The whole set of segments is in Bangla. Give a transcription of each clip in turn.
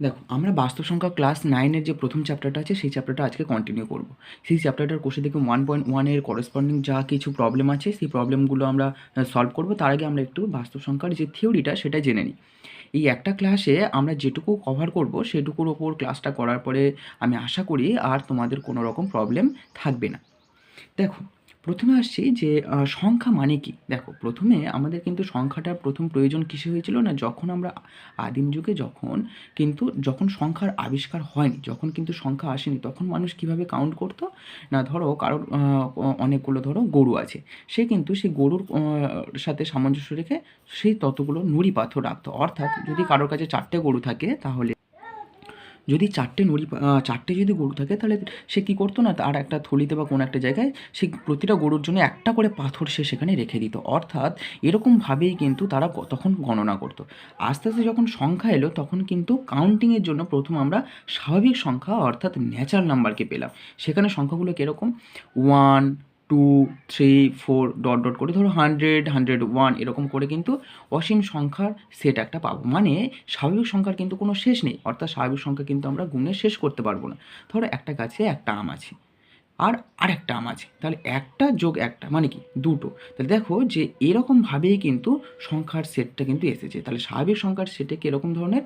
দেখো, আমরা বাস্তব সংখ্যা ক্লাস নাইনের যে প্রথম চ্যাপ্টারটা আছে, সেই চ্যাপ্টারটা আজকে কন্টিনিউ করব। সেই চ্যাপ্টারটার কোষে থেকে ওয়ান পয়েন্ট ওয়ানের করেসপন্ডিং যা কিছু প্রবলেম আছে, সেই প্রবলেমগুলো আমরা সলভ করব। তার আগে আমরা একটু বাস্তব সংখ্যার যে থিওরিটা সেটা জেনে নিই। এই একটা ক্লাসে আমরা যেটুকু কভার করব, সেটুকুর ওপর ক্লাসটা করার পরে আমি আশা করি আর তোমাদের কোনো রকম প্রবলেম থাকবে না। দেখো প্রথমে আসছি যে সংখ্যা মানে কি? দেখো, প্রথমে আমাদের কিন্তু সংখ্যাটা প্রথম প্রয়োজন কিসে হয়েছিল না, যখন আমরা আদিম যুগে যখন কিন্তু, যখন সংখ্যার আবিষ্কার হয়নি, যখন কিন্তু সংখ্যা আসেনি, তখন মানুষ কীভাবে কাউন্ট করতো? না, ধরো, কারোর অনেকগুলো ধরো গরু আছে, সে কিন্তু সেই গরুর সাথে সামঞ্জস্য রেখে সেই ততগুলো নুড়ি পাথর রাখতো। অর্থাৎ যদি কারোর কাছে চারটে গরু থাকে, তাহলে যদি চারটে নুড়ি চারটে যদি গরু থাকে, তাহলে সে কী করতো না? তার একটা থলিতে বা কোনো একটা জায়গায় সে প্রতিটা গরুর জন্য একটা করে পাথর সে সেখানে রেখে দিত। অর্থাৎ এরকমভাবেই কিন্তু তারা তখন গণনা করতো। আস্তে আস্তে যখন সংখ্যা এলো, তখন কিন্তু কাউন্টিংয়ের জন্য প্রথম আমরা স্বাভাবিক সংখ্যা, অর্থাৎ ন্যাচারাল নাম্বারকে পেলাম। সেখানে সংখ্যাগুলো কীরকম? One two three four dot dot করে ধরো হান্ড্রেড হান্ড্রেড ওয়ান এরকম করে কিন্তু অসীম সংখ্যার সেট একটা পাবো। মানে স্বাভাবিক সংখ্যার কিন্তু কোনো শেষ নেই, অর্থাৎ স্বাভাবিক সংখ্যা কিন্তু আমরা গুণে শেষ করতে পারব না। ধরো একটা গাছে একটা আম আছে, আর আরেকটা আম আছে, তাহলে একটা যোগ একটা মানে কি? দুটো। তাহলে দেখো যে এরকমভাবেই কিন্তু সংখ্যার সেটটা কিন্তু এসেছে। তাহলে স্বাভাবিক সংখ্যার সেটে কীরকম ধরনের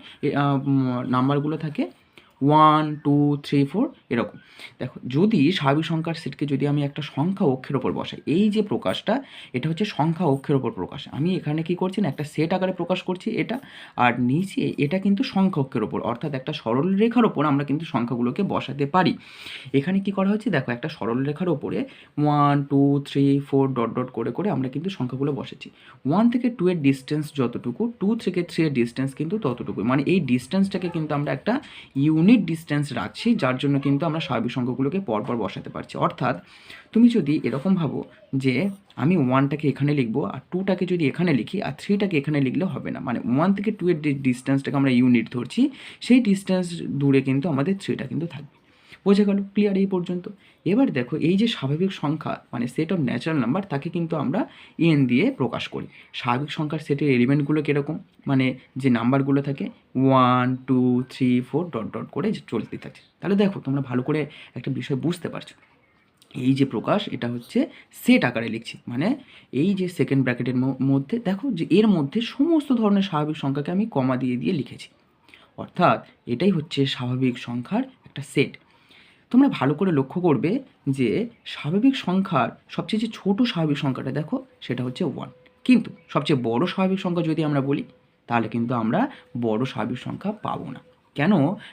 নাম্বারগুলো থাকে? ওয়ান, টু, থ্রি, ফোর, এরকম। দেখো, যদি স্বাভাবিক সংখ্যার সেটকে যদি আমি একটা সংখ্যা অক্ষের ওপর বসাই, এই যে প্রকাশটা, এটা হচ্ছে সংখ্যা অক্ষের ওপর প্রকাশ। আমি এখানে কি করছি না, একটা সেট আকারে প্রকাশ করছি এটা, আর নিচে এটা কিন্তু সংখ্যা অক্ষের ওপর, অর্থাৎ একটা সরল রেখার ওপর আমরা কিন্তু সংখ্যাগুলোকে বসাতে পারি। এখানে কি করা হচ্ছে, দেখো, একটা সরল রেখার ওপরে one, two, three, four, dot dot, করে করে আমরা কিন্তু সংখ্যাগুলো বসেছি। ওয়ান থেকে টু এর ডিস্টেন্স যতটুকু, টু থেকে থ্রি এর ডিস্টেন্স কিন্তু ততটুকু মানে এই ডিস্টেন্সটাকে কিন্তু আমরা একটা ইউনিট ডিস্টেন্স রাখছি, যার জন্য কিন্তু আমরা স্বাভাবিক সংখ্যাগুলোকে পরপর বসাতে পারছি। অর্থাৎ তুমি যদি এরকম ভাবো যে আমি ওয়ানটাকে এখানে লিখব আর টুটাকে যদি এখানে লিখি আর থ্রিটাকে এখানে লিখলে হবে না। মানে ওয়ান থেকে টু এর ডিস্টেন্সটাকে আমরা ইউনিট ধরছি, সেই ডিস্টেন্স দূরে কিন্তু আমাদের থ্রিটা কিন্তু থাকবে। বোঝা গেল ক্লিয়ার এই পর্যন্ত। এবার দেখো এই যে স্বাভাবিক সংখ্যা মানে সেট অফ ন্যাচারাল নাম্বার তাকে কিন্তু আমরা এন দিয়ে প্রকাশ করি। স্বাভাবিক সংখ্যার সেটের এলিমেন্টগুলো কীরকম? মানে যে নাম্বারগুলো থাকে one two three four dot dot করে চলতে থাকে। তাহলে দেখো তোমরা ভালো করে একটা বিষয় বুঝতে পারছ। এই যে প্রকাশ, এটা হচ্ছে সেট আকারে লিখছি। মানে এই যে সেকেন্ড ব্র্যাকেটের মধ্যে, দেখো যে এর মধ্যে সমস্ত ধরনের স্বাভাবিক সংখ্যাকে আমি কমা দিয়ে দিয়ে লিখেছি। অর্থাৎ এটাই হচ্ছে স্বাভাবিক সংখ্যার একটা সেট তোমরা ভালো করে লক্ষ্য করবে যে স্বাভাবিক সংখ্যার সবচেয়ে যে ছোটো স্বাভাবিক সংখ্যাটা দেখো, সেটা হচ্ছে ওয়ান কিন্তু সবচেয়ে বড় স্বাভাবিক সংখ্যা যদি আমরা বলি, তাহলে কিন্তু আমরা বড় স্বাভাবিক সংখ্যা পাবো না। কেন?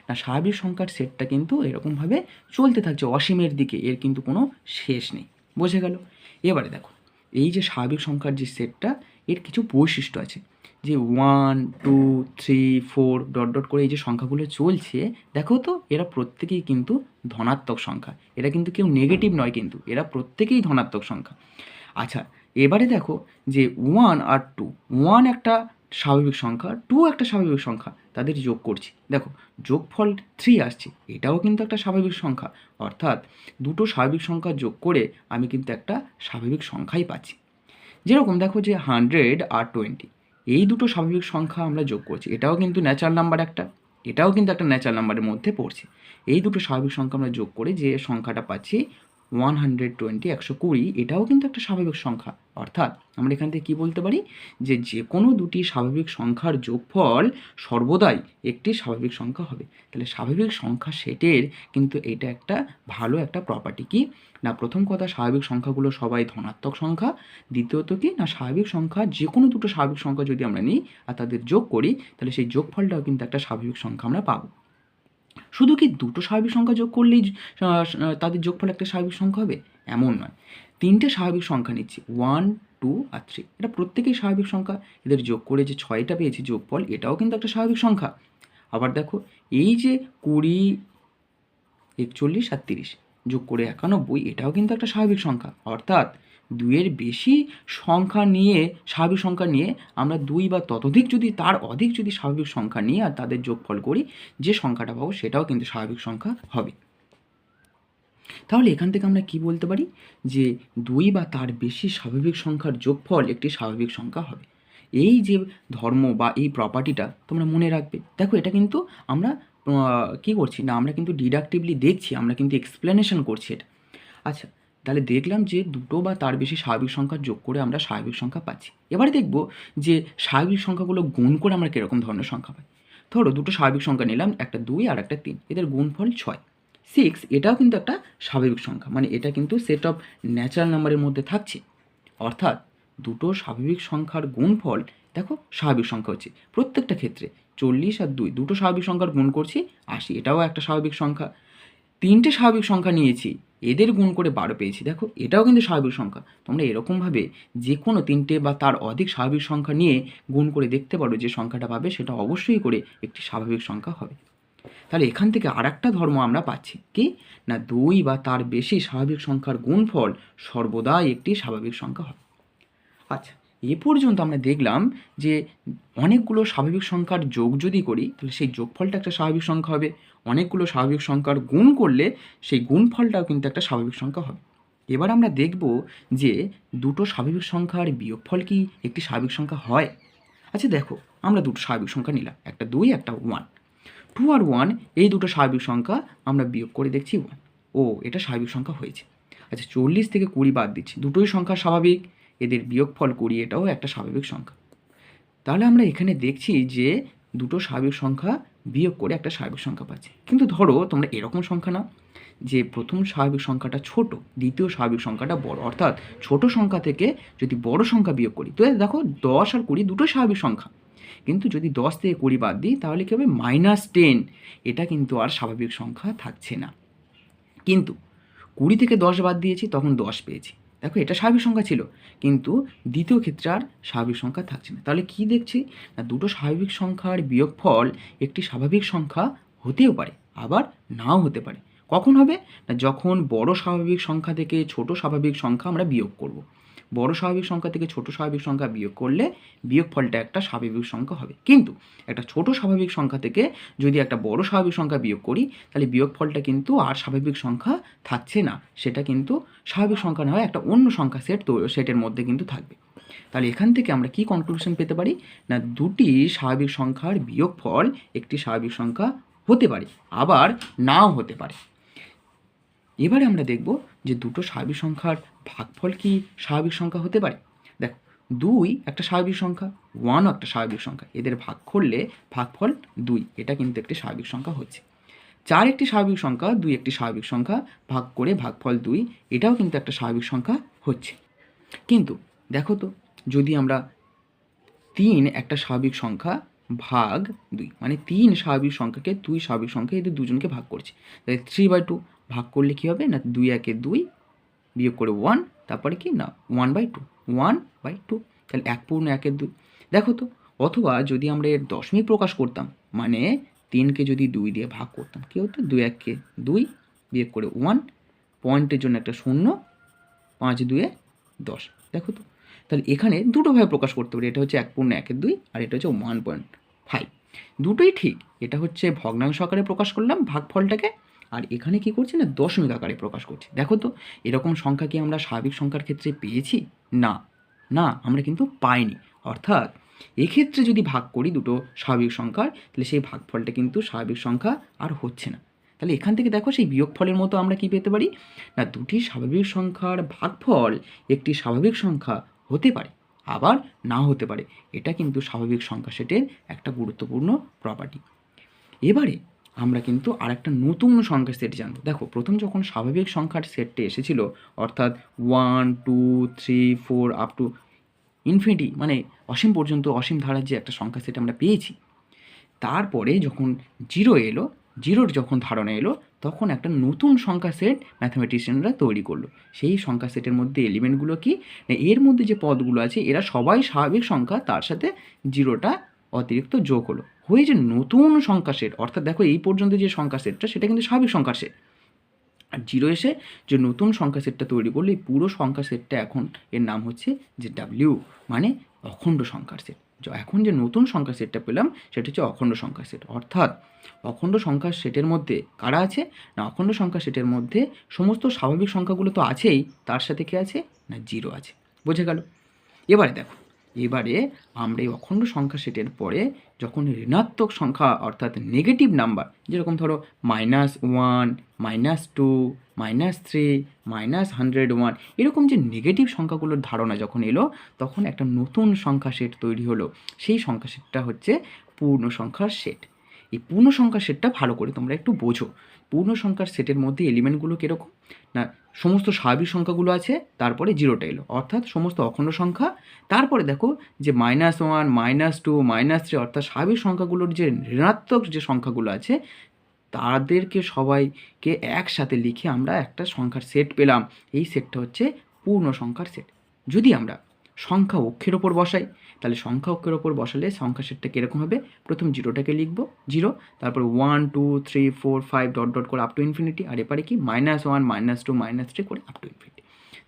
না, স্বাভাবিক সংখ্যার সেটটা কিন্তু এরকমভাবে চলতে থাকছে, অসীমের দিকে। এর কিন্তু কোনো শেষ নেই। বোঝা গেল? এবারে দেখো, এই যে স্বাভাবিক সংখ্যার যে সেটটা এর কিছু বৈশিষ্ট্য আছে। যে one two three four dot dot করে এই যে সংখ্যাগুলো চলছে, দেখো তো, এরা প্রত্যেকেই কিন্তু ধনাত্মক সংখ্যা। এরা কিন্তু কেউ নেগেটিভ নয় কিন্তু, এরা প্রত্যেকেই ধনাত্মক সংখ্যা। আচ্ছা এবারে দেখো যে ওয়ান আর টু ওয়ান একটা স্বাভাবিক সংখ্যা টু একটা স্বাভাবিক সংখ্যা, তাদের যোগ করছি। দেখো, যোগফল থ্রি আসছে, এটাও কিন্তু একটা স্বাভাবিক সংখ্যা। অর্থাৎ দুটো স্বাভাবিক সংখ্যা যোগ করে আমি কিন্তু একটা স্বাভাবিক সংখ্যাই পাচ্ছি। যেরকম দেখো যে হান্ড্রেড আর টোয়েন্টি এই দুটো স্বাভাবিক সংখ্যা আমরা যোগ করছি, এটাও কিন্তু ন্যাচারাল নাম্বার একটা, এটাও কিন্তু একটা ন্যাচারাল নাম্বারের মধ্যে পড়ছে। এই দুটো স্বাভাবিক সংখ্যা আমরা যোগ করে যে সংখ্যাটা পাচ্ছি ওয়ান হান্ড্রেড টোয়েন্টি, একশো কুড়ি, এটাও কিন্তু একটা স্বাভাবিক সংখ্যা। অর্থাৎ আমরা এখান থেকে কী বলতে পারি? যে যে কোনো দুটি স্বাভাবিক সংখ্যার যোগফল সর্বদাই একটি স্বাভাবিক সংখ্যা হবে। তাহলে স্বাভাবিক সংখ্যা সেটের কিন্তু এটা একটা ভালো একটা প্রপার্টি কি? না, প্রথম কথা স্বাভাবিক সংখ্যাগুলো সবাই ধনাত্মক সংখ্যা, দ্বিতীয়ত কি? না, স্বাভাবিক সংখ্যা যে কোনো দুটো স্বাভাবিক সংখ্যা যদি আমরা নিই আর তাদের যোগ করি, তাহলে সেই যোগফলটাও কিন্তু একটা স্বাভাবিক সংখ্যা আমরা পাবো। শুধু কি দুটো স্বাভাবিক সংখ্যা যোগ করলেই তাদের যোগফল একটা স্বাভাবিক সংখ্যা হবে? এমন নয়। তিনটে স্বাভাবিক সংখ্যা নিচ্ছি। ওয়ান টু আর থ্রি এটা প্রত্যেকেই স্বাভাবিক সংখ্যা। এদের যোগ করে যে ছয়টা পেয়েছি যোগফল, এটাও কিন্তু একটা স্বাভাবিক সংখ্যা। আবার দেখো, এই যে কুড়ি, একচল্লিশ আর তিরিশ যোগ করে একানব্বই, এটাও কিন্তু একটা স্বাভাবিক সংখ্যা। অর্থাৎ দুইয়ের বেশি সংখ্যা নিয়ে, স্বাভাবিক সংখ্যা নিয়ে আমরা দুই বা ততোধিক যদি, তার অধিক যদি স্বাভাবিক সংখ্যা নিয়ে আর তাদের যোগফল করি, যে সংখ্যাটা পাবো সেটাও কিন্তু স্বাভাবিক সংখ্যা হবে। তাহলে এখান থেকে আমরা কি বলতে পারি? যে দুই বা তার বেশি স্বাভাবিক সংখ্যার যোগফল একটি স্বাভাবিক সংখ্যা হবে। এই যে ধর্ম বা এই প্রপার্টিটা তোমরা মনে রাখবে। দেখো এটা কিন্তু আমরা কি করছি না, আমরা কিন্তু ডিডাকটিভলি দেখছি, আমরা কিন্তু এক্সপ্লেনেশন করছি এটা। আচ্ছা তাহলে দেখলাম যে দুটো বা তার বেশি স্বাভাবিক সংখ্যা যোগ করে আমরা স্বাভাবিক সংখ্যা পাচ্ছি। এবারে দেখব যে স্বাভাবিক সংখ্যাগুলো গুণ করে আমরা কীরকম ধরনের সংখ্যা পাই। ধরো দুটো স্বাভাবিক সংখ্যা নিলাম, একটা দুই আর একটা তিন। এদের গুণফল ছয়। সিক্স এটাও কিন্তু একটা স্বাভাবিক সংখ্যা। মানে এটা কিন্তু সেট অফ ন্যাচারাল নাম্বারের মধ্যে থাকছে। অর্থাৎ দুটো স্বাভাবিক সংখ্যার গুণফল, দেখো স্বাভাবিক সংখ্যা হচ্ছে প্রত্যেকটা ক্ষেত্রে চল্লিশ আর দুই। দুটো স্বাভাবিক সংখ্যার গুণ করছি, আশি। এটাও একটা স্বাভাবিক সংখ্যা। তিনটে স্বাভাবিক সংখ্যা নিয়েছি এদের গুণ করে বারো পেয়েছি। দেখো, এটাও কিন্তু স্বাভাবিক সংখ্যা। তোমরা এরকমভাবে যে কোনো তিনটে বা তার অধিক স্বাভাবিক সংখ্যা নিয়ে গুণ করে দেখতে পারো যে সংখ্যাটা পাবে, সেটা অবশ্যই করে একটি স্বাভাবিক সংখ্যা হবে। তাহলে এখান থেকে আর একটা ধর্ম আমরা পাচ্ছি। কি? না, দুই বা তার বেশি স্বাভাবিক সংখ্যার গুণফল সর্বদাই একটি স্বাভাবিক সংখ্যা হবে। আচ্ছা এ পর্যন্ত আমরা দেখলাম যে অনেকগুলো স্বাভাবিক সংখ্যার যোগ যদি করি, তাহলে সেই যোগফলটা একটা স্বাভাবিক সংখ্যা হবে। অনেকগুলো স্বাভাবিক সংখ্যার গুণ করলে সেই গুণফলটাও কিন্তু একটা স্বাভাবিক সংখ্যা হবে। এবার আমরা দেখব যে দুটো স্বাভাবিক সংখ্যার বিয়োগফল কি একটি স্বাভাবিক সংখ্যা হয়? আচ্ছা দেখো, আমরা দুটো স্বাভাবিক সংখ্যা নিলাম, একটা দুই, একটা ওয়ান টু আর ওয়ান এই দুটো স্বাভাবিক সংখ্যা আমরা বিয়োগ করে দেখছি ওয়ান ও, এটা স্বাভাবিক সংখ্যা হয়েছে। আচ্ছা চল্লিশ থেকে কুড়ি বাদ দিচ্ছি, দুটোই সংখ্যা স্বাভাবিক। এদের বিয়োগফল করি এটাও একটা স্বাভাবিক সংখ্যা। তাহলে আমরা এখানে দেখছি যে দুটো স্বাভাবিক সংখ্যা বিয়োগ করে একটা স্বাভাবিক সংখ্যা পাচ্ছি। কিন্তু ধরো তোমরা এরকম সংখ্যা না যে প্রথম স্বাভাবিক সংখ্যাটা ছোট, দ্বিতীয় স্বাভাবিক সংখ্যাটা বড়। অর্থাৎ ছোট সংখ্যা থেকে যদি বড় সংখ্যা বিয়োগ করি, তো দেখো দশ আর কুড়ি দুটো স্বাভাবিক সংখ্যা। কিন্তু যদি দশ থেকে কুড়ি বাদ দিই, তাহলে কী হবে? Minus ten. এটা কিন্তু আর স্বাভাবিক সংখ্যা থাকছে না। কিন্তু কুড়ি থেকে দশ বাদ দিয়েছি, তখন দশ পেয়েছি। দেখো, এটা স্বাভাবিক সংখ্যা ছিল, কিন্তু দ্বিতীয় ক্ষেত্রে আর স্বাভাবিক সংখ্যা থাকছে না। তাহলে কি দেখছি? না, দুটো স্বাভাবিক সংখ্যার বিয়োগফল একটি স্বাভাবিক সংখ্যা হতেও পারে, আবার নাও হতে পারে। কখন হবে? না, যখন বড় স্বাভাবিক সংখ্যা থেকে ছোট স্বাভাবিক সংখ্যা আমরা বিয়োগ করব। বড় স্বাভাবিক সংখ্যা থেকে ছোট স্বাভাবিক সংখ্যা বিয়োগ করলে বিয়োগফলটা একটা স্বাভাবিক সংখ্যা হবে। কিন্তু একটা ছোট স্বাভাবিক সংখ্যা থেকে যদি একটা বড় স্বাভাবিক সংখ্যা বিয়োগ করি, তাহলে বিয়োগফলটা কিন্তু আর স্বাভাবিক সংখ্যা থাকছে না। সেটা কিন্তু স্বাভাবিক সংখ্যা না হয় একটা অন্য সংখ্যা সেট তো, সেটের মধ্যে কিন্তু থাকবে। তাহলে এখান থেকে আমরা কি কনক্লুশন পেতে পারি? না, দুটি স্বাভাবিক সংখ্যার বিয়োগফল একটি স্বাভাবিক সংখ্যা হতে পারে, আবার নাও হতে পারে। এবারে আমরা দেখব যে দুটো স্বাভাবিক সংখ্যার ভাগফল কি স্বাভাবিক সংখ্যা হতে পারে। দেখো, দুই একটা স্বাভাবিক সংখ্যা ওয়ানও একটা স্বাভাবিক সংখ্যা। এদের ভাগ করলে ভাগফল দুই। এটা কিন্তু একটি স্বাভাবিক সংখ্যা হচ্ছে। চার একটি স্বাভাবিক সংখ্যা, দুই একটি স্বাভাবিক সংখ্যা, ভাগ করে ভাগফল দুই, এটাও কিন্তু একটা স্বাভাবিক সংখ্যা হচ্ছে। কিন্তু দেখো তো, যদি আমরা তিন একটা স্বাভাবিক সংখ্যা ভাগ দুই মানে তিন স্বাভাবিক সংখ্যাকে, দুই স্বাভাবিক সংখ্যা এদের দুজনকে ভাগ করছে, তাহলে থ্রি বাই টু ভাগ করলে কী হবে? না, দুই একে দুই বিয়োগ করে ওয়ান তারপরে কি? না one by two one by two তাহলে এক পূর্ণ একের দুই। দেখো তো, অথবা যদি আমরা এর দশমিক প্রকাশ করতাম মানে তিনকে যদি দুই দিয়ে ভাগ করতাম, কী হতো? দুই এককে দুই বিয়োগ করে ওয়ান পয়েন্টের জন্য একটা শূন্য, পাঁচ দুয়ে দশ। দেখো তো, তাহলে এখানে দুটোভাবে প্রকাশ করতে পারি। এটা হচ্ছে এক পূর্ণ একের দুই, আর এটা হচ্ছে ওয়ান পয়েন্ট ফাইভ দুটোই ঠিক। এটা হচ্ছে ভগ্নাংশ আকারে প্রকাশ করলাম, ভাগফলটাকে আর এখানে কি করছে না দশমিক আকারে প্রকাশ করছে? দেখো তো, এরকম সংখ্যা কি আমরা স্বাভাবিক সংখ্যার ক্ষেত্রে পেয়েছি? না। না, আমরা কিন্তু পাইনি। অর্থাৎ, এক্ষেত্রে যদি ভাগ করি দুটো স্বাভাবিক সংখ্যার, তাহলে সেই ভাগফলটা কিন্তু স্বাভাবিক সংখ্যা আর হচ্ছে না। তাহলে এখান থেকে দেখো সেই বিয়োগফলের মতো আমরা কি পেতে পারি? না, দুটি স্বাভাবিক সংখ্যার ভাগফল একটি স্বাভাবিক সংখ্যা হতে পারে, আবার না হতে পারে। এটা কিন্তু স্বাভাবিক সংখ্যা সেটের একটা গুরুত্বপূর্ণ প্রপার্টি এবারে আমরা কিন্তু আর একটা নতুন সংখ্যার সেট জানব। দেখো, প্রথম যখন স্বাভাবিক সংখ্যার সেটটি এসেছিল, অর্থাৎ one two three four up to infinity মানে অসীম পর্যন্ত অসীম ধারার যে একটা সংখ্যা সেট আমরা পেয়েছি, তারপরে যখন জিরো এলো জিরোর যখন ধারণা এলো, তখন একটা নতুন সংখ্যা সেট ম্যাথামেটিশিয়ানরা তৈরি করল। সেই সংখ্যা সেটের মধ্যে এলিমেন্টগুলো কি? না, এর মধ্যে যে পদগুলো আছে, এরা সবাই স্বাভাবিক সংখ্যা, তার সাথে জিরোটা অতিরিক্ত যোগ হলো। হয়ে যে নতুন সংখ্যা সেট অর্থাৎ দেখো এই পর্যন্ত যে সংখ্যা সেটটা সেটা কিন্তু স্বাভাবিক সংখ্যা সেট আর জিরো এসে যে নতুন সংখ্যা সেটটা তৈরি করল, এই পুরো সংখ্যা সেটটা এখন এর নাম হচ্ছে যে ডাব্লিউ মানে অখণ্ড সংখ্যার সেট এখন যে নতুন সংখ্যা সেটটা পেলাম, সেটা হচ্ছে অখণ্ড সংখ্যা সেট অর্থাৎ অখণ্ড সংখ্যা সেটের মধ্যে কারা আছে? না, অখণ্ড সংখ্যা সেটের মধ্যে সমস্ত স্বাভাবিক সংখ্যাগুলো তো আছেই, তার সাথে কি আছে? না, জিরো আছে। বোঝা গেল? এবারে দেখো এবারে আমরা এই অখণ্ড সংখ্যা সেটের পরে যখন ঋণাত্মক সংখ্যা অর্থাৎ নেগেটিভ নাম্বার যেরকম ধরো minus one minus two minus three minus hundred one এরকম যে নেগেটিভ সংখ্যাগুলোর ধারণা যখন এলো, তখন একটা নতুন সংখ্যা সেট তৈরি হলো। সেই সংখ্যা সেটটা হচ্ছে পূর্ণ সংখ্যার সেট এই পূর্ণ সংখ্যার সেটটা ভালো করে তোমরা একটু বোঝো। পূর্ণ সংখ্যার সেটের মধ্যে এলিমেন্টগুলো কীরকম? না, সমস্ত স্বাভাবিক সংখ্যাগুলো আছে, তারপরে জিরোটা এলো। অর্থাৎ সমস্ত অখণ্ড সংখ্যা, তারপরে দেখো যে minus one minus two minus three অর্থাৎ স্বাভাবিক সংখ্যাগুলোর যে ঋণাত্মক যে সংখ্যাগুলো আছে, তাদেরকে সবাইকে একসাথে লিখে আমরা একটা সংখ্যার সেট পেলাম। এই সেটটা হচ্ছে পূর্ণ সংখ্যার সেট যদি আমরা সংখ্যা অক্ষের ওপর বসাই তাহলে সংখ্যা অক্ষের ওপর বসালে সংখ্যা সেটটা কীরকম হবে? প্রথম জিরোটাকে লিখব, জিরো, তারপর one two three four five dot dot করে আপ টু ইনফিনিটি আর এপারে কি? Minus one minus two minus three করে আপ টু ইনফিনিটি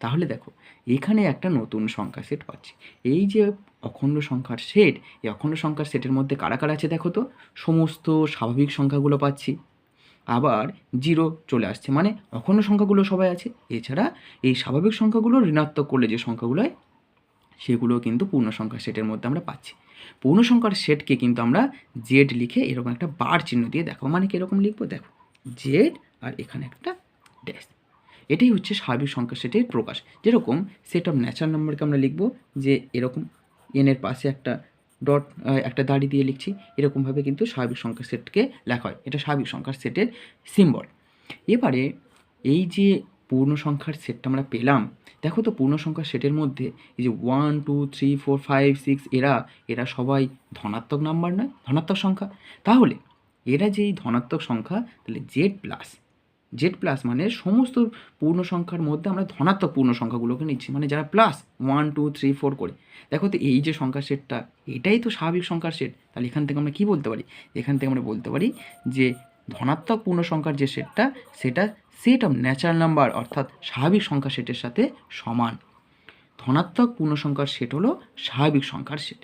তাহলে দেখো, এখানে একটা নতুন সংখ্যা সেট পাচ্ছি। এই যে অখণ্ড সংখ্যার সেট এই অখণ্ড সংখ্যার সেটের মধ্যে কারা কারা আছে দেখো তো? সমস্ত স্বাভাবিক সংখ্যাগুলো পাচ্ছি। আবার জিরো চলে আসছে মানে অখণ্ড সংখ্যাগুলো সবাই আছে। এছাড়া এই স্বাভাবিক সংখ্যাগুলো ঋণাত্মক করলে যে সংখ্যাগুলো হয় সেগুলো কিন্তু পূর্ণ সংখ্যার সেটের মধ্যে আমরা পাচ্ছি। পূর্ণ সংখ্যার সেটকে কিন্তু আমরা জেড লিখে এরকম একটা বার চিহ্ন দিয়ে দেখো। মানে কীরকম লিখব? দেখো জেড আর এখানে একটা ড্যাশ এটাই হচ্ছে স্বাভাবিক সংখ্যা সেটের প্রকাশ। যেরকম সেট অফ ন্যাচারাল নাম্বারকে আমরা লিখব, যে এরকম এনের পাশে একটা ডট একটা দাড়ি দিয়ে লিখছি, এরকমভাবে কিন্তু স্বাভাবিক সংখ্যার সেটকে লেখা হয়। এটা স্বাভাবিক সংখ্যার সেটের সিম্বল এবারে এই যে পূর্ণ সংখ্যার সেটটা আমরা পেলাম। দেখো তো পূর্ণ সংখ্যার সেটের মধ্যে এই যে one two three four five six এরা এরা সবাই ধনাত্মক নাম্বার নয়, ধনাত্মক সংখ্যা। তাহলে এরা যেই ধনাত্মক সংখ্যা, তাহলে জেড প্লাস জেড প্লাস মানে সমস্ত পূর্ণ সংখ্যার মধ্যে আমরা ধনাত্মক পূর্ণ সংখ্যাগুলোকে নিচ্ছি মানে যারা plus one two three four করে। দেখো তো এই যে সংখ্যার সেটটা এটাই তো স্বাভাবিক সংখ্যার সেট তাহলে এখান থেকে আমরা কী বলতে পারি? এখান থেকে আমরা বলতে পারি যে ধনাত্মক পূর্ণ সংখ্যার যে সেটটা সেটা সেট অফ ন্যাচারাল নাম্বার অর্থাৎ স্বাভাবিক সংখ্যা সেটের সাথে সমান। ধনাত্মক পূর্ণ সংখ্যার সেট হলো স্বাভাবিক সংখ্যার সেট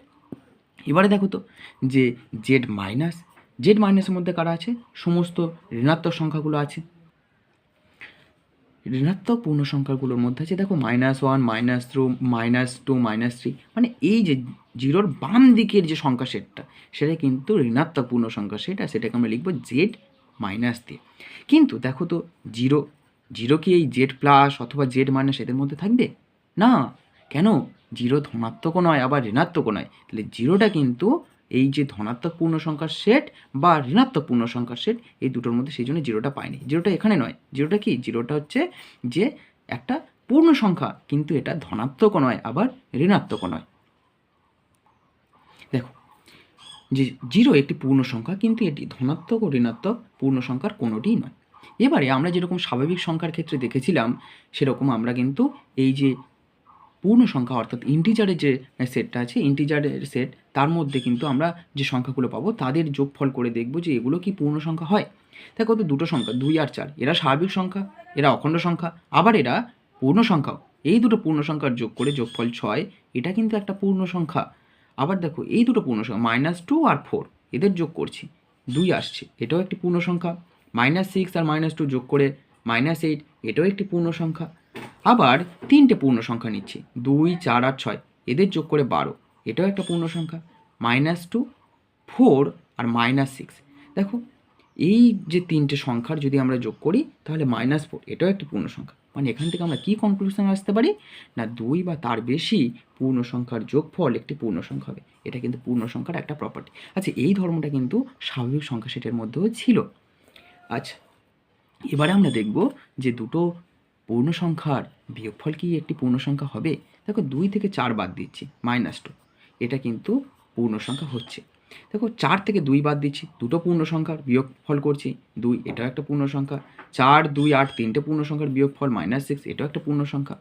এবারে দেখো তো যে জেড মাইনাস জেড মাইনাসের মধ্যে কারা আছে? সমস্ত ঋণাত্মক সংখ্যাগুলো আছে। ঋণাত্মক পূর্ণ সংখ্যাগুলোর মধ্যে আছে দেখো minus one minus two minus two minus three মানে এই যে জিরোর বাম দিকের যে সংখ্যা সেটটা সেটা কিন্তু ঋণাত্মক পূর্ণ সংখ্যা সেটা সেটাকে আমরা লিখব জেড মাইনাস দিয়ে। কিন্তু দেখো তো জিরো জিরো কি এই জেড প্লাস অথবা জেড মাইনাস এদের মধ্যে থাকবে? না। কেন? জিরো ধনাত্মকও নয়, আবার ঋণাত্মকও নয়। তাহলে জিরোটা কিন্তু এই যে ধনাত্মক পূর্ণ সংখ্যার সেট বা ঋণাত্মক পূর্ণ সংখ্যার সেট এই দুটোর মধ্যে সেই জন্য জিরোটা পায়নি। জিরোটা এখানে নয়। জিরোটা কি? জিরোটা হচ্ছে যে একটা পূর্ণ সংখ্যা, কিন্তু এটা ধনাত্মকও নয়, আবার ঋণাত্মকও নয়। দেখো যে জিরো একটি পূর্ণ সংখ্যা কিন্তু এটি ধনাত্মক ও ঋণাত্মক পূর্ণ সংখ্যার কোনোটিই নয়। এবারে আমরা যেরকম স্বাভাবিক সংখ্যার ক্ষেত্রে দেখেছিলাম, সেরকম আমরা কিন্তু এই যে পূর্ণ সংখ্যা অর্থাৎ ইন্টিজারের যে সেটটা আছে ইন্টিজারের সেট তার মধ্যে কিন্তু আমরা যে সংখ্যাগুলো পাবো, তাদের যোগফল করে দেখব যে এগুলো কি পূর্ণ সংখ্যা হয়। দেখো কত দুটো সংখ্যা, দুই আর চার, এরা স্বাভাবিক সংখ্যা, এরা অখণ্ড সংখ্যা, আবার এরা পূর্ণ সংখ্যাও এই দুটো পূর্ণ সংখ্যার যোগ করে যোগফল ছয়, এটা কিন্তু একটা পূর্ণ সংখ্যা আবার দেখো, এই দুটো পূর্ণ সংখ্যা মাইনাস টু আর ফোর এদের যোগ করছি, দুই আসছে, এটাও একটি পূর্ণ সংখ্যা মাইনাস সিক্স আর মাইনাস টু যোগ করে মাইনাস এইট এটাও একটি পূর্ণ সংখ্যা। আবার তিনটে পূর্ণ সংখ্যা নিচ্ছি, দুই, চার আর ছয়, এদের যোগ করে বারো, এটাও একটা পূর্ণ সংখ্যা মাইনাস টু ফোর আর মাইনাস সিক্স দেখো, এই যে তিনটে সংখ্যার যদি আমরা যোগ করি, তাহলে মাইনাস ফোর এটাও একটি পূর্ণ সংখ্যা। মানে এখান থেকে আমরা কী কনক্লুশন আসতে পারি? না দুই বা তার বেশি পূর্ণ সংখ্যার যোগফল একটি পূর্ণ সংখ্যা হবে। এটা কিন্তু পূর্ণ সংখ্যার একটা প্রপার্টি আচ্ছা এই ধর্মটা কিন্তু স্বাভাবিক সংখ্যা সেটের মধ্যেও ছিল। আচ্ছা এবারে আমরা দেখব যে দুটো পূর্ণ সংখ্যার বিয়োগফল কি একটি পূর্ণ সংখ্যা হবে? দেখো দুই থেকে চার বাদ দিচ্ছি মাইনাস টু এটা কিন্তু পূর্ণ সংখ্যা হচ্ছে। দেখো চার থেকে দুই বাদ দিচ্ছি, দুটো পূর্ণ সংখ্যার বিয়োগ ফল করছি, দুই এটাও একটা পূর্ণ সংখ্যা চার, দুই, আট তিনটে পূর্ণ সংখ্যার বিয়োগফল মাইনাস সিক্স, এটাও একটা পূর্ণ সংখ্যা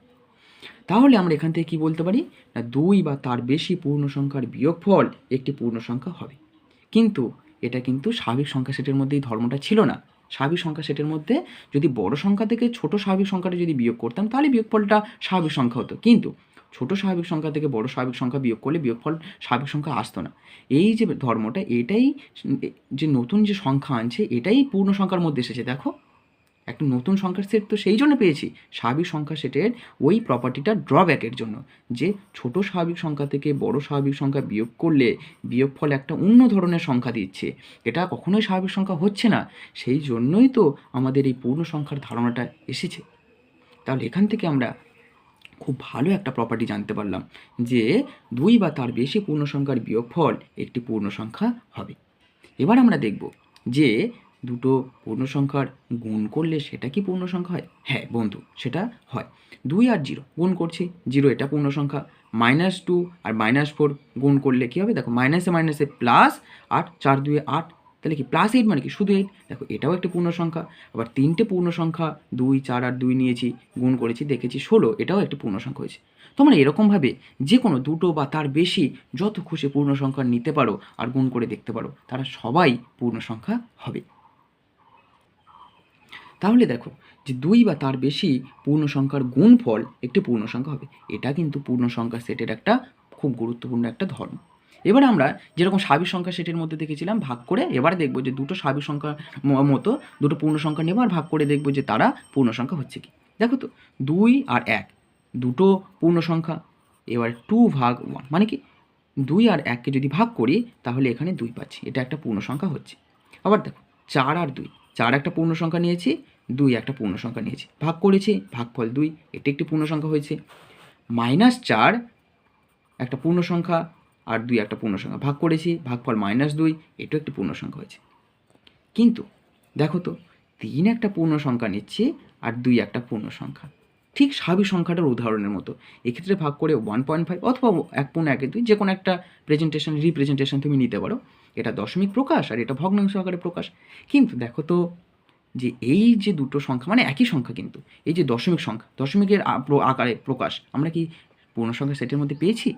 তাহলে আমরা এখান থেকে কি বলতে পারি? না, দুই বা তার বেশি পূর্ণ সংখ্যার বিয়োগ ফল একটি পূর্ণ সংখ্যা হবে। কিন্তু এটা কিন্তু স্বাভাবিক সংখ্যা সেটের মধ্যে এই ধর্মটা ছিল না। স্বাভাবিক সংখ্যা সেটের মধ্যে যদি বড় সংখ্যা থেকে ছোট স্বাভাবিক সংখ্যাটা যদি বিয়োগ করতাম, তাহলে বিয়োগফলটা স্বাভাবিক সংখ্যা হতো। কিন্তু ছোট স্বাভাবিক সংখ্যা থেকে বড় স্বাভাবিক সংখ্যা বিয়োগ করলে বিয়োগফল স্বাভাবিক সংখ্যা আসতো না। এই যে ধর্মটা, এটাই যে নতুন যে সংখ্যা আনছে, এটাই পূর্ণ সংখ্যার মধ্যে এসেছে। দেখো, একটা নতুন সংখ্যার সেট তো সেই জন্য পেয়েছি। স্বাভাবিক সংখ্যা সেটের ওই প্রপার্টিটা ড্রব্যাকের জন্য। যে ছোট স্বাভাবিক সংখ্যা থেকে বড় স্বাভাবিক সংখ্যা বিয়োগ করলে বিয়োগফল একটা অন্য ধরনের সংখ্যা দিচ্ছে। এটা কখনোই স্বাভাবিক সংখ্যা হচ্ছে না। সেই জন্যই তো আমাদের এই পূর্ণ সংখ্যার ধারণাটা এসেছে। তাহলে এখান থেকে আমরা খুব ভালো একটা প্রপার্টি জানতে পারলাম যে দুই বা তার বেশি পূর্ণ সংখ্যার বিয়োগফল একটি পূর্ণ সংখ্যা হবে। এবার আমরা দেখব যে দুটো পূর্ণ সংখ্যার গুণ করলে সেটা কি পূর্ণ সংখ্যা হয়? হ্যাঁ বন্ধু, সেটা হয়। দুই আর জিরো, গুণ করছি, জিরো এটা পূর্ণ সংখ্যা মাইনাস টু আর মাইনাস ফোর গুণ করলে কী হবে? দেখো, মাইনাসে মাইনাসে প্লাস আট, চার দুয়ে আট তাহলে কি প্লাস এইট মানে কি? শুধু এইট দেখো, এটাও একটা পূর্ণ সংখ্যা। আবার তিনটে পূর্ণ সংখ্যা, দুই, চার আর দুই নিয়েছি, গুণ করেছি, দেখেছি, ষোলো, এটাও একটা পূর্ণ সংখ্যা হয়েছে। তোমরা এরকমভাবে যে কোনো দুটো বা তার বেশি যত খুশি পূর্ণ সংখ্যা নিতে পারো আর গুণ করে দেখতে পারো, তারা সবাই পূর্ণ সংখ্যা হবে। তাহলে দেখো, যে দুই বা তার বেশি পূর্ণ সংখ্যার গুণফল একটি পূর্ণ সংখ্যা হবে। এটা কিন্তু পূর্ণ সংখ্যা সেটের একটা খুব গুরুত্বপূর্ণ একটা ধর্ম। এবার আমরা যেরকম স্বাভাবিক সংখ্যা সেটির মধ্যে দেখেছিলাম, ভাগ করে এবার দেখব যে দুটো স্বাভাবিক সংখ্যার মতো, দুটো পূর্ণ সংখ্যা নেব আর ভাগ করে দেখব যে তারা পূর্ণ সংখ্যা হচ্ছে কি। দেখো তো, দুই আর এক, দুটো পূর্ণ সংখ্যা, এবার টু ভাগ ওয়ান মানে কি? দুই আর এককে যদি ভাগ করি, তাহলে এখানে দুই পাচ্ছি, এটা একটা পূর্ণ সংখ্যা হচ্ছে। আবার দেখো, চার আর দুই, চার একটা পূর্ণ সংখ্যা নিয়েছি, দুই একটা পূর্ণ সংখ্যা নিয়েছি, ভাগ করেছি, ভাগফল দুই, এটি একটি পূর্ণ সংখ্যা হয়েছে। মাইনাস চার, একটা পূর্ণ সংখ্যা আর দুই একটা পূর্ণ সংখ্যা ভাগ করেছি, ভাগফল মাইনাস দুই, এটাও একটি পূর্ণ সংখ্যা হয়েছে। কিন্তু দেখো তো, তিন একটা পূর্ণ সংখ্যা নিচ্ছে আর দুই একটা পূর্ণ সংখ্যা ঠিক স্বাভাবিক সংখ্যাটার উদাহরণের মতো। এক্ষেত্রে ভাগ করে ওয়ান পয়েন্ট ফাইভ অথবা এক পূর্ণ একে দুই যে কোনো একটা প্রেজেন্টেশন রিপ্রেজেন্টেশন তুমি নিতে পারো। এটা দশমিক প্রকাশ আর এটা ভগ্নাংশ আকারে প্রকাশ। কিন্তু দেখো তো, যে এই যে দুটো সংখ্যা মানে একই সংখ্যা কিন্তু, এই যে দশমিক সংখ্যা, দশমিকের আকারে প্রকাশ, আমরা কি পূর্ণ সংখ্যা সেটের মধ্যে পেয়েছি?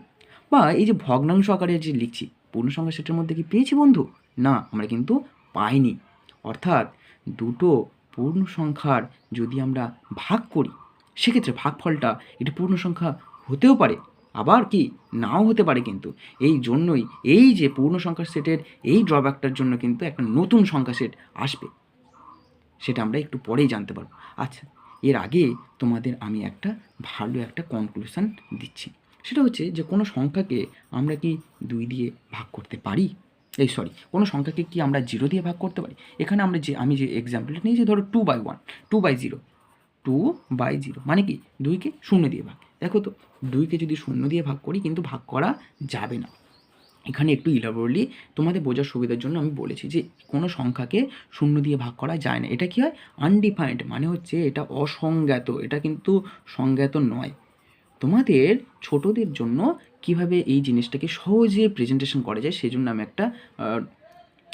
বা এই যে ভগ্নাংশ আকারে যে লিখছি পূর্ণ সংখ্যা সেটের মধ্যে কি পেয়েছি বন্ধু? না, আমরা কিন্তু পাইনি। অর্থাৎ দুটো পূর্ণ সংখ্যার যদি আমরা ভাগ করি, সেক্ষেত্রে ভাগফলটা এটা পূর্ণ সংখ্যা হতেও পারে, আবার কি নাও হতে পারে কিন্তু। এই জন্যই এই যে পূর্ণ সংখ্যার সেটের এই ড্রব্যাকটার জন্য কিন্তু একটা নতুন সংখ্যা সেট আসবে। সেটা আমরা একটু পরেই জানতে পারব। আচ্ছা এর আগে তোমাদের আমি একটা ভালো একটা কনক্লুশন দিচ্ছি। সেটা হচ্ছে যে কোনো সংখ্যাকে আমরা কি দুই দিয়ে ভাগ করতে পারি? এই সরি কোনো সংখ্যাকে কি আমরা জিরো দিয়ে ভাগ করতে পারি? এখানে আমরা যে, আমি যে এক্সাম্পলটা নিয়েছি, ধরো two by one two by zero two by zero মানে কি? দুইকে শূন্য দিয়ে ভাগ। দেখো তো, দুইকে যদি শূন্য দিয়ে ভাগ করি কিন্তু ভাগ করা যাবে না। এখানে একটু ইলাবোরলি তোমাদের বোঝার সুবিধার জন্য আমি বলেছি যে, কোনো সংখ্যাকে শূন্য দিয়ে ভাগ করা যায় না। এটা কি হয়? আনডিফাইন্ড মানে হচ্ছে এটা অসংজ্ঞাত, এটা কিন্তু সংজ্ঞাত নয়। তোমাদের ছোটদের জন্য কীভাবে এই জিনিসটাকে সহজে প্রেজেন্টেশন করা যায় সেই জন্য আমি একটা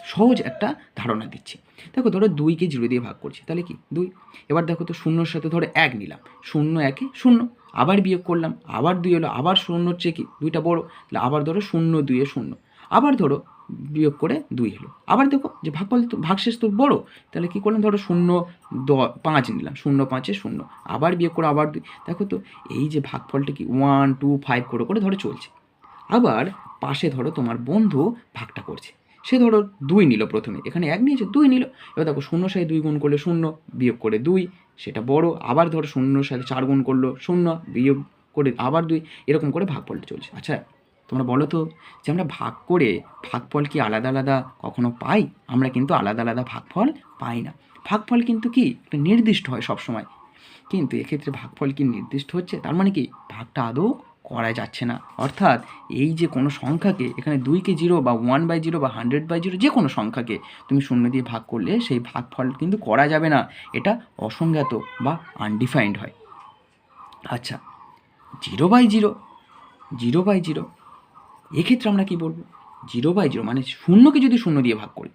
সহজ একটা ধারণা দিচ্ছি। দেখো ধরো দুইকে জিরো দিয়ে ভাগ করছি, তাহলে কি? দুই। এবার দেখো তো শূন্যর সাথে ধরো এক নিলাম। শূন্য একে শূন্য। আবার বিয়োগ করলাম, আবার দুই হলো, আবার শূন্যর চেয়ে কি? দুইটা বড়। তাহলে আবার ধরো শূন্য দুইয়ে শূন্য। আবার ধরো বিয়োগ করে দুই হলো। আবার দেখো যে ভাগফল ভাগশেষ তো বড়, তাহলে কি করলাম? ধরো শূন্য দ পাঁচ নিলাম, শূন্য পাঁচে শূন্য। আবার বিয়োগ করে আবার দুই। দেখো তো এই যে ভাগফলটা কি ওয়ান টু ফাইভ করে করে ধরো চলছে। আবার পাশে ধরো তোমার বন্ধু ভাগটা করছে। সে ধরো দুই নিল প্রথমে, এখানে এক নিয়েছে, দুই নিল। এবার দেখো শূন্য সাথে দুই গুণ করলে শূন্য, বিয়োগ করে দুই, সেটা বড়। আবার ধরো শূন্য সাথে চার গুণ করল শূন্য, বিয়োগ করে আবার দুই, এরকম করে ভাগ ভাগফলটা চলছে। আচ্ছা তোমরা বলো তো যে আমরা ভাগ করে ভাগফল কি আলাদা আলাদা কখনো পাই? আমরা কিন্তু আলাদা আলাদা ভাগফল পাই না। ভাগফল কিন্তু কি? একটা নির্দিষ্ট হয় সবসময়। কিন্তু এক্ষেত্রে ভাগফল কি নির্দিষ্ট হচ্ছে? তার মানে কি? ভাগটা আদৌ করা যাচ্ছে না। অর্থাৎ এই যে কোনো সংখ্যাকে এখানে দুইকে জিরো বা ওয়ান বাই জিরো বা হান্ড্রেড বাই জিরো যে কোনো সংখ্যাকে তুমি শূন্য দিয়ে ভাগ করলে সেই ভাগফল কিন্তু করা যাবে না। এটা অসংজ্ঞাত বা আনডিফাইন্ড হয়। আচ্ছা zero by zero zero by zero এক্ষেত্রে আমরা কি বলব? জিরো বাই জিরো মানে শূন্যকে যদি শূন্য দিয়ে ভাগ করি,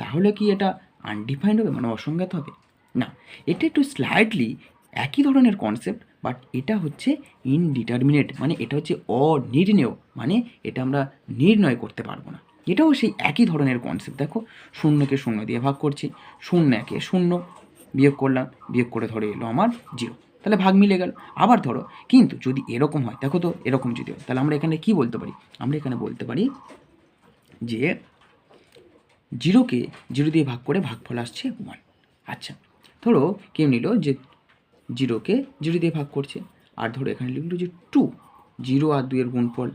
তাহলে কি এটা আনডিফাইন্ড হবে? মানে অসংজ্ঞাত হবে? না, এটা একটু স্লাইডলি একই ধরনের কনসেপ্ট বাট এটা হচ্ছে ইনডিটারমিনেট মানে এটা হচ্ছে অনির্ণেয় মানে এটা আমরা নির্ণয় করতে পারব না। এটাও সেই একই ধরনের কনসেপ্ট দেখো, শূন্যকে শূন্য দিয়ে ভাগ করছি শূন্য একে শূন্য বিয়োগ করলাম, বিয়োগ করে ধরে এলো আমার জিরো তাহলে ভাগ মিলে গেল। আবার ধরো, কিন্তু যদি এরকম হয়, দেখো তো এরকম যদি হয়, তাহলে আমরা এখানে কি বলতে পারি? আমরা এখানে বলতে পারি যে জিরোকে জিরো দিয়ে ভাগ করে ভাগফল আসছে ওয়ান আচ্ছা ধরো কেউ নিল যে জিরোকে জিরো দিয়ে ভাগ করছে, আর ধরো এখানে লিখলো যে টু জিরো আর দুইয়ের গুণফল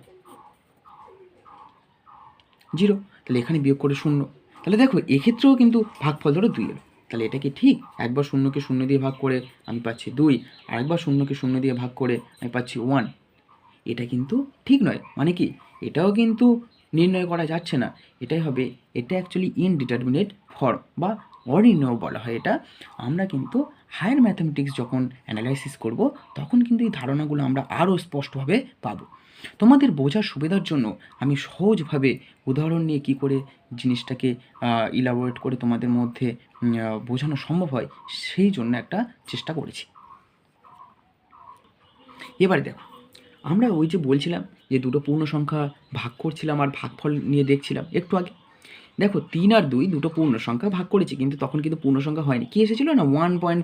জিরো, তাহলে এখানে বিয়োগ করে শূন্য। তাহলে দেখো, এক্ষেত্রেও কিন্তু ভাগফল ধরো দুই এলো তাহলে এটা কি ঠিক? একবার শূন্যকে শূন্য দিয়ে ভাগ করে আমি পাচ্ছি দুই আর একবার শূন্যকে শূন্য দিয়ে ভাগ করে আমি পাচ্ছি ওয়ান এটা কিন্তু ঠিক নয়। মানে কি? এটাও কিন্তু নির্ণয় করা যাচ্ছে না। এটাই হবে, এটা অ্যাকচুয়ালি ইনডিটারমিনেট ফর্ম বা অনির্ণয় বলা হয় এটা। আমরা কিন্তু হায়ার ম্যাথামেটিক্স যখন অ্যানালাইসিস করব, তখন কিন্তু এই ধারণাগুলো আমরা আরও স্পষ্টভাবে পাবো। তোমাদের বোঝার সুবিধার জন্য আমি সহজভাবে উদাহরণ নিয়ে কি করে জিনিসটাকে ইলাবোরেট করে তোমাদের মধ্যে বোঝানো সম্ভব হয়, সেই জন্য একটা চেষ্টা করেছি। এবারে দেখো, আমরা ওই যে বলছিলাম যে দুটো পূর্ণ সংখ্যা ভাগ করছিলাম আর ভাগফল নিয়ে দেখছিলাম, একটু আগে দেখো তিন আর দুই দুটো পূর্ণ সংখ্যা ভাগ করেছি, কিন্তু তখন কিন্তু পূর্ণ সংখ্যা হয়নি। কি এসেছিল না? One point